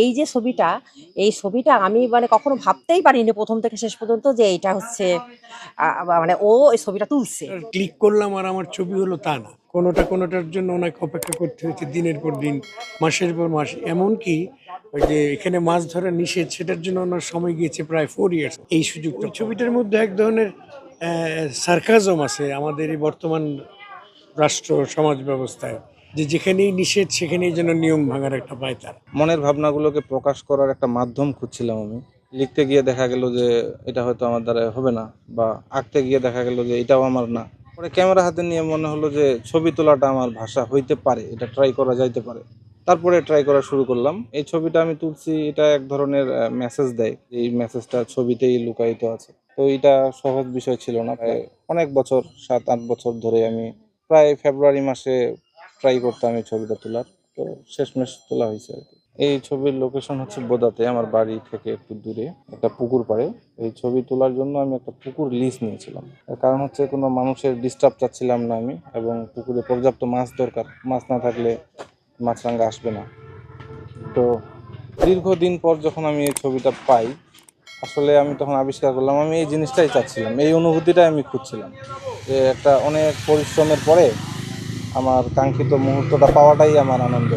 এই যে ছবিটা এই ছবিটা আমি মানে কখনো ভাবতেই পারিনি প্রথম থেকে শেষ পর্যন্ত যে এটা হচ্ছে মানে ও এই ছবিটা তুলছে। ক্লিক করলাম আর আমার ছবি হলো তা না। কোনোটা কোনোটার জন্য ওনাকে অপেক্ষা করতে হয়েছে দিনের পর দিন মাসের পর মাস। এমনকি ওই যে এখানে মাছ ধরা নিষেধ সেটার জন্য ওনার সময় গিয়েছে প্রায় ফোর ইয়ার্স এই সুযোগটা ছবিটার মধ্যে এক ধরনের সার্কাজম আছে আমাদের এই বর্তমান রাষ্ট্র সমাজ ব্যবস্থায়। যে যেখানেই নিষেধ, সেখানেই যেন নিয়ম ভাঙার একটা পায়তার মনের ভাবনাগুলোকে প্রকাশ করার একটা মাধ্যম খুঁজছিলাম আমি। লিখতে গিয়ে দেখা গেল যে এটা হয়তো আমার দ্বারা হবে না, বা আঁকতে গিয়ে দেখা গেল যে এটাও আমার না। পরে ক্যামেরা হাতে নিয়ে মনে হলো যে ছবি তোলাটা আমার ভাষা হইতে পারে, এটা ট্রাই করা যাইতে পারে। তারপরে ট্রাই করা শুরু করলাম। এই ছবিটা আমি তুলছি, এটা এক ধরনের মেসেজ দেয় এই মেসেজটা ছবিতেই লুকায়িত আছে। তো এটা সহজ বিষয় ছিল না। অনেক বছর, সাত, আট বছর ধরে আমি, প্রায় ফেব্রুয়ারি মাসে ট্রাই করতাম এই ছবিটা তোলার। তো শেষমেশ তোলা হয়েছে আর কি। এই ছবির লোকেশন হচ্ছে বোদাতে, আমার বাড়ি থেকে একটু দূরে, একটা পুকুর পাড়ে। এই ছবি তোলার জন্য আমি একটা পুকুর লিজ নিয়েছিলাম। কারণ হচ্ছে কোনো মানুষের ডিস্টার্ব চাচ্ছিলাম না আমি, এবং পুকুরে পর্যাপ্ত মাছ দরকার। মাছ না থাকলে মাছরাঙ্গা আসবে না। তো দীর্ঘদিন পর যখন আমি এই ছবিটা পাই, আসলে আমি তখন আবিষ্কার করলাম, আমি এই জিনিসটাই চাচ্ছিলাম, এই অনুভূতিটাই আমি খুঁজছিলাম। যে একটা অনেক পরিশ্রমের পরে আমার কাঙ্ক্ষিত মুহূর্তটা পাওয়াটাই আমার আনন্দ।